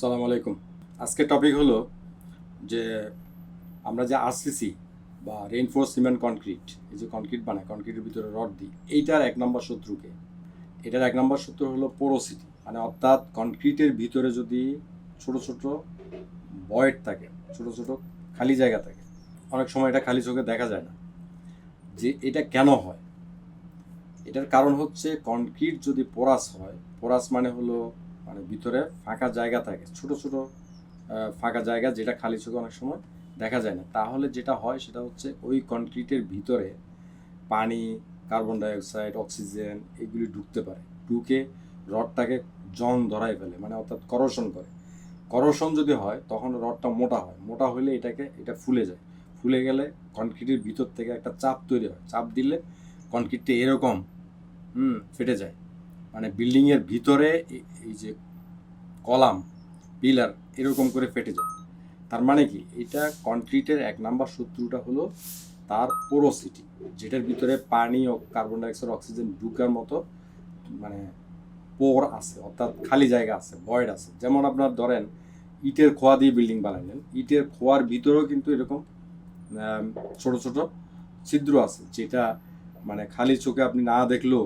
সালাম আলাইকুম। আজকের টপিক হলো যে আমরা যে আরসিসি বা রেইনফোর্স সিমেন্ট কনক্রিট এই যে কনক্রিট বানায় কনক্রিটের ভিতরে রড দিই, এইটার এক নম্বর শত্রুকে। এটার এক নম্বর শত্রু হলো পোরোসিটি মানে অর্থাৎ কনক্রিটের ভিতরে যদি ছোট ছোট বয়েড থাকে, ছোট ছোট খালি জায়গা থাকে, অনেক সময় এটা খালি চোখে দেখা যায় না, যে এটা কেন হয়? এটার কারণ হচ্ছে কনক্রিট যদি পোরাস হয় পোরাস মানে হলো মানে ভিতরে ফাঁকা জায়গা থাকে, ছোট ছোট ফাঁকা জায়গা যেটা খালি চোখে অনেক সময় দেখা যায় না। তাহলে যেটা হয় সেটা হচ্ছে ওই কনক্রিটের ভিতরে পানি, কার্বন ডাইঅক্সাইড, অক্সিজেন এগুলি ঢুকতে পারে। ঢুকে রডটাকে জং ধরায় ফেলে মানে অর্থাৎ করশন করে। করশন যদি হয়, তখন রডটা মোটা হয়। মোটা হলে এটাকে, এটা ফুলে যায়। ফুলে গেলে কনক্রিটের ভিতর থেকে একটা চাপ তৈরি হয়। চাপ দিলে কনক্রিটটা এরকম, হুম, ফেটে যায়। মানে বিল্ডিংয়ের ভিতরে এই যে কলাম পিলার এরকম করে ফেটে যায়। তার মানে কি? এটা কনক্রিটের এক নাম্বার শত্রুটা হলো তার পোরোসিটি যেটার ভিতরে পানি ও কার্বন ডাইঅক্সাইড অক্সিজেন ঢুকার মতো মানে পোর আছে, অর্থাৎ খালি জায়গা আছে ভয়েড আছে। যেমন আপনার ধরেন, ইটের খোয়া দিয়ে বিল্ডিং বানাইলেন, ইটের খোয়ার ভিতরেও কিন্তু এরকম ছোট ছোট ছিদ্র আছে, যেটা মানে খালি চোখে আপনি না দেখলেও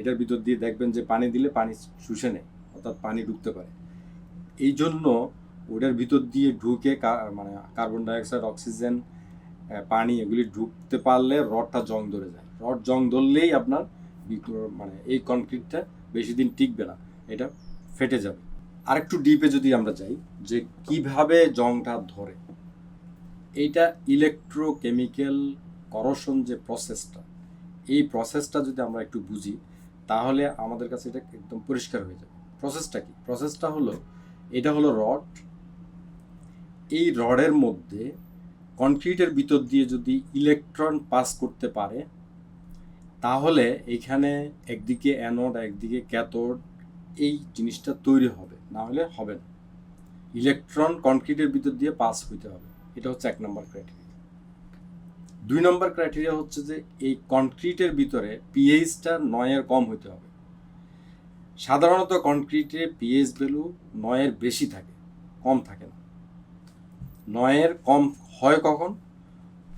এটার ভিতর দিয়ে দেখবেন যে পানি দিলে পানি শুষে নেয়, অর্থাৎ পানি ঢুকতে পারে। এই জন্য ওটার ভিতর দিয়ে ঢুকে মানে কার্বন ডাইঅক্সাইড, অক্সিজেন পানি এগুলি ঢুকতে পারলে রডটা জং ধরে যায়। রড জং ধরলেই আপনার মানে এই কনক্রিটটা বেশি দিন টিকবে না, এটা ফেটে যাবে। আরেকটু ডিপে যদি আমরা যাই, যে কীভাবে জংটা ধরে, এইটা ইলেকট্রোকেমিক্যাল করশন যে প্রসেসটা এই প্রসেসটা যদি আমরা একটু বুঝি, তাহলে আমাদের কাছে এটা একদম পরিষ্কার হয়ে যাবে। প্রসেসটা কি? প্রসেসটা হলো, এটা হলো রড এই রডের মধ্যে কনক্রিটের ভিতর দিয়ে যদি ইলেকট্রন পাস করতে পারে, তাহলে এখানে একদিকে অ্যানোড একদিকে ক্যাথোড এই জিনিসটা তৈরি হবে। না হলে হবে না। ইলেকট্রন কনক্রিটের ভিতর দিয়ে পাস হইতে হবে। এটা হচ্ছে এক নম্বর ক্রাইটেরিয়া দুই নম্বর ক্রাইটেরিয়া হচ্ছে যে এই কনক্রিটের ভিতরে পিএইচটা নয়ের কম হইতে হবে। সাধারণত কনক্রিটে পিএইচ ভ্যালু নয়ের বেশি থাকে, কম থাকে না। নয়ের কম হয় কখন?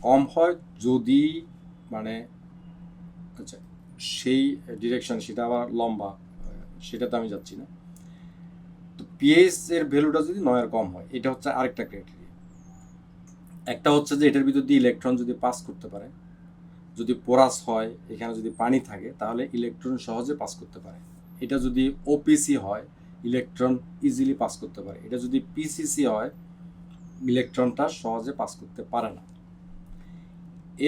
কম হয় যদি মানে আচ্ছা সেই ডিরেকশন সেটা আবার লম্বা, সেটাতে আমি যাচ্ছি না। তো পিএইচ এর ভ্যালুটা যদি নয়ের কম হয়, এটা হচ্ছে আরেকটা ক্রাইটেরিয়া একটা হচ্ছে যে এটার ভিতর দিয়ে ইলেকট্রন যদি পাস করতে পারে, যদি পোরাস হয়, এখানে যদি পানি থাকে, তাহলে ইলেকট্রন সহজে পাস করতে পারে। এটা যদি ওপিসি হয় ইলেকট্রন ইজিলি পাস করতে পারে। এটা যদি পিসিসি হয় ইলেকট্রনটা সহজে পাস করতে পারে না।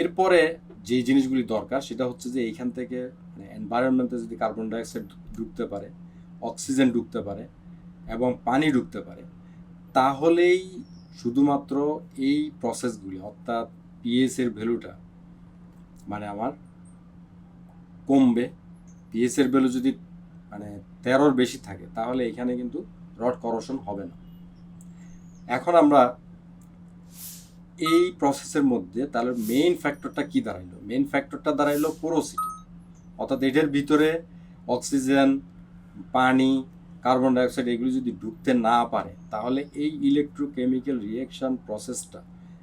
এরপরে যে জিনিসগুলি দরকার, সেটা হচ্ছে যে এইখান থেকে মানে এনভায়রনমেন্টে যদি কার্বন ডাইঅক্সাইড ঢুকতে পারে অক্সিজেন ঢুকতে পারে, এবং পানি ঢুকতে পারে, তাহলেই শুধুমাত্র এই প্রসেসগুলি অর্থাৎ পিএস এর ভ্যালুটা মানে আমার কমবে পিএস এর ভ্যালু যদি মানে তেরোর বেশি থাকে, তাহলে এখানে কিন্তু রড করশন হবে না। এখন আমরা এই প্রসেসের মধ্যে তাহলে মেইন ফ্যাক্টরটা কি দাঁড়াইলো? মেইন ফ্যাক্টরটা দাঁড়াইলো পোরোসিটি অর্থাৎ এটার ভিতরে অক্সিজেন পানি কার্বন ডাইঅক্সাইড এগুলি যদি ঢুকতে না পারে, তাহলে এই ইলেকট্রোকেমিক্যাল রিয়াকশন প্রসেসটা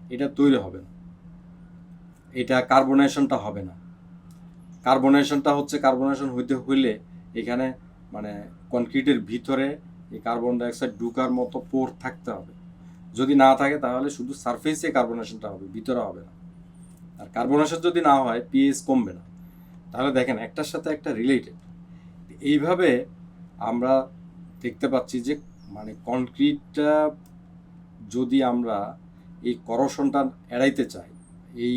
এটা তৈরি হবে না। এটা কার্বনেশনটা হবে না। কার্বনেশনটা হচ্ছে কার্বনেশন হইতে হইলে এখানে মানে কনক্রিটের ভিতরে এই কার্বন ডাইঅক্সাইড ঢুকার মতো পোর থাকতে হবে। যদি না থাকে তাহলে শুধু সারফেসে কার্বনেশনটা হবে, ভিতরে হবে না। আর কার্বনেশন যদি না হয় পিএইচ কমবে না। তাহলে দেখেন একটার সাথে একটা রিলেটেড এইভাবে আমরা দেখতে পাচ্ছি যে মানে কনক্রিটটা যদি আমরা এই করশনটা এড়াইতে চাই, এই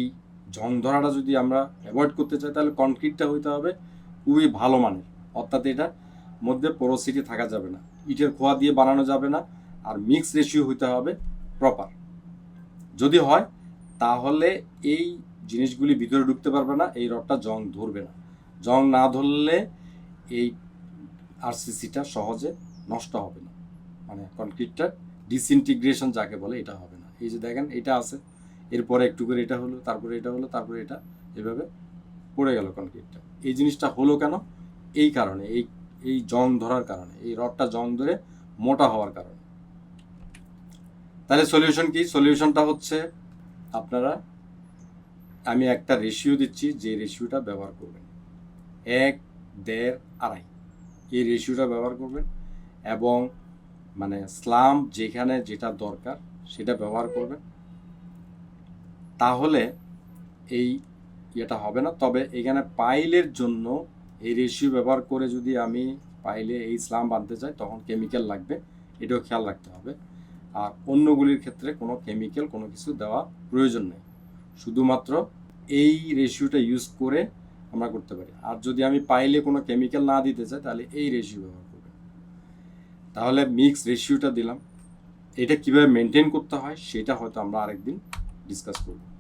জং ধরাটা যদি আমরা অ্যাভয়েড করতে চাই, তাহলে কনক্রিটটা হইতে হবে খুবই ভালো মানের। অর্থাৎ এটা মধ্যে পোরোসিটি থাকা যাবে না, ইটের খোয়া দিয়ে বানানো যাবে না, আর মিক্স রেশিও হইতে হবে প্রপার যদি হয়, তাহলে এই জিনিসগুলি ভিতরে ঢুকতে পারবে না, এই রডটা জং ধরবে না। জং না ধরলে এই আরসিসিটা সহজে নষ্ট হবে না। মানে কনক্রিটটা ডিসইন্টিগ্রেশন যাকে বলে, এটা হবে না। এই যে দেখেন, এটা আছে। এরপরে একটু করে এটা হলো, তারপরে এটা হলো, তারপরে এটা, এভাবে পড়ে গেল কনক্রিটটা এই জিনিসটা হলো কেন? এই কারণে, এই এই জং ধরার কারণে, এই রডটা জং ধরে মোটা হওয়ার কারণে। তাহলে সলিউশন কি? সলিউশনটা হচ্ছে আপনারা, আমি একটা রেশিও দিচ্ছি, যে রেশিওটা ব্যবহার করবেন। এক, দেড়, আড়াই। এই রেশিওটা ব্যবহার করবেন। এবং মানে স্লাম যেখানে যেটা দরকার সেটা ব্যবহার করবেন। তাহলে এই ইয়েটা হবে না। তবে এখানে পাইলের জন্য এই রেশিও ব্যবহার করে যদি আমি পাইলে এই স্লাম বাঁধতে চাই, তখন কেমিক্যাল লাগবে। এটাও খেয়াল রাখতে হবে। আর অন্যগুলির ক্ষেত্রে কোনো কেমিক্যাল, কোনো কিছু দেওয়া প্রয়োজন নেই। শুধুমাত্র এই রেশিওটা ইউজ করে আমরা করতে পারি। আর যদি আমি পাইলে কোনো কেমিক্যাল না দিতে চাই, তাহলে এই রেশিও ব্যবহার করবে। তাহলে মিক্স রেশিওটা দিলাম। এটা কীভাবে মেনটেন করতে হয়, সেটা হয়তো আমরা আরেকদিন ডিসকাস করব।